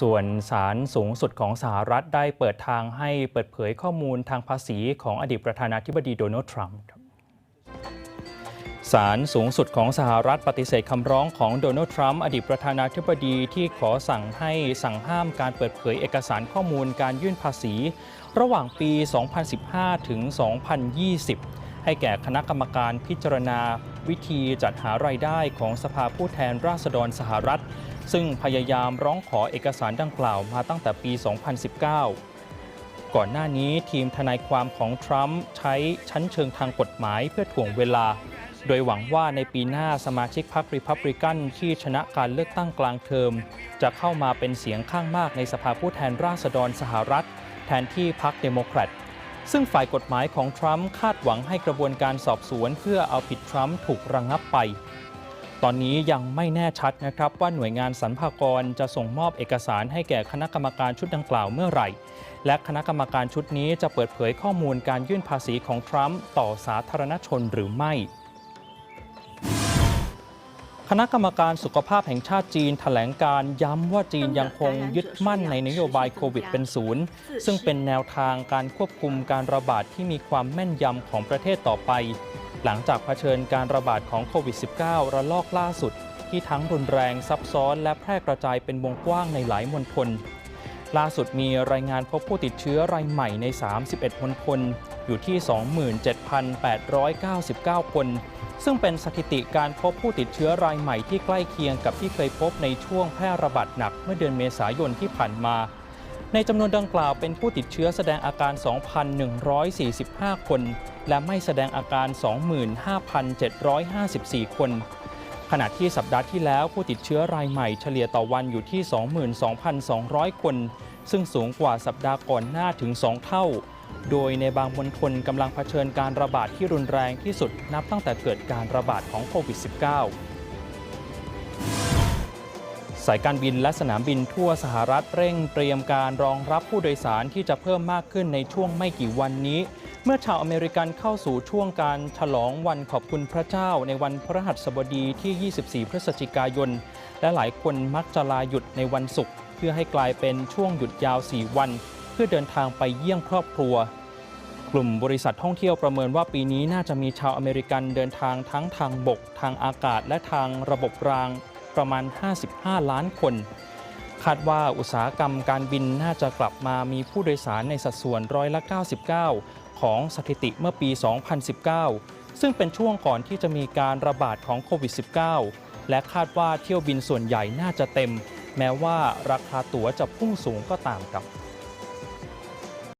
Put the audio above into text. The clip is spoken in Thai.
ส่วนศาลสูงสุดของสหรัฐได้เปิดทางให้เปิดเผยข้อมูลทางภาษีของอดีตประธานาธิบดีโดนัลด์ทรัมป์ครับศาลสูงสุดของสหรัฐปฏิเสธคำร้องของโดนัลด์ทรัมป์อดีตประธานาธิบดีที่ขอสั่งให้สั่งห้ามการเปิดเผยเอกสารข้อมูลการยื่นภาษี ระหว่างปี 2015 ถึง 2020 ให้แก่คณะกรรมการพิจารณาวิธีจัดหารายได้ของสภาผู้แทนราษฎรสหรัฐ ซึ่งพยายามร้องขอเอกสารดังกล่าวมาตั้งแต่ปี 2019 ก่อนหน้านี้ทีมทนายความของทรัมป์ใช้ชั้นเชิงทางกฎหมายเพื่อถ่วงเวลา โดยหวังว่าในปีหน้าสมาชิกพรรคริพับริกันที่ชนะการเลือกตั้งกลางเทอม จะเข้ามาเป็นเสียงข้างมากในสภาผู้แทนราษฎรสหรัฐ แทนที่พรรคเดโมแครตซึ่งฝ่ายกฎหมายของทรัมป์คาดหวังให้กระบวนการสอบสวน เพื่อเอาผิดทรัมป์ถูกระงงับไป ตอนนี้ยังไม่แน่ชัดนะครับว่าหน่วยงานสรรพากรจะส่งมอบเอกสารให้แก่คณะกรรมการชุดดังกล่าวเมื่อไหร่ และคณะกรรมการชุดนี้จะเปิดเผยข้อมูลการยื่นภาษีของทรัมป์ต่อสาธารณชนหรือไม่คณะกรรมการสุขภาพแห่งชาติจีนแถลงการย้ำว่าจีนยังคงยึดมั่นในนโยบายโควิดเป็นศูนย์ซึ่งเป็นแนวทางการควบคุมการระบาดที่มีความแม่นยำของประเทศต่อไป หลังจากเผชิญการระบาดของโควิด -19 ระลอกล่าสุด ที่ทั้งรุนแรงซับซ้อนและแพร่กระจายเป็นวงกว้างในหลายมณฑลล่าสุดมีรายงานพบผู้ติดเชื้อรายใหม่ใน 31มณฑลอยู่ที่ 27,899 คน ซึ่งเป็นสถิติการพบผู้ติดเชื้อรายใหม่ที่ใกล้เคียงกับที่เคยพบในช่วงแพร่ระบาดหนักเมื่อเดือนเมษายนที่ผ่านมา ในจำนวนดังกล่าวเป็นผู้ติดเชื้อแสดงอาการ 2,145 คน และไม่แสดงอาการ 25,754 คน ขณะที่สัปดาห์ที่แล้วผู้ติดเชื้อรายใหม่เฉลี่ยต่อวันอยู่ที่ 22,200 คน ซึ่งสูงกว่าสัปดาห์ก่อนหน้าถึง 2 เท่า โดยในบางมณฑลกำลังเผชิญการระบาดที่รุนแรงที่สุดนับตั้งแต่เกิดการระบาดของโควิด -19 สายการบินและสนามบินทั่วสหรัฐเร่งเตรียมการรองรับผู้โดยสารที่จะเพิ่มมากขึ้นในช่วงไม่กี่วันนี้ เมื่อชาวอเมริกันเข้าสู่ช่วงการฉลองวันขอบคุณพระเจ้าในวันพฤหัสบดีที่ 24 พฤศจิกายน และหลายคนมักจะลาหยุดในวันศุกร์เพื่อให้กลายเป็นช่วงหยุดยาว 4 วัน เพื่อเดินทางไปเยี่ยมครอบครัว กลุ่มบริษัทท่องเที่ยวประเมินว่าปีนี้น่าจะมีชาวอเมริกันเดินทางทั้งทางบก ทางอากาศและทางระบบราง ประมาณ 55 ล้านคน คาดว่าอุตสาหกรรมการบินน่าจะกลับมามีผู้โดยสารในสัดส่วนร้อยละ 99 ของสถิติเมื่อปี 2019 ซึ่งเป็นช่วงก่อนที่จะมีการระบาดของโควิด -19 และคาดว่าเที่ยวบินส่วนใหญ่น่าจะเต็ม แม้ว่าราคาตั๋วจะพุ่งสูงก็ตามครับ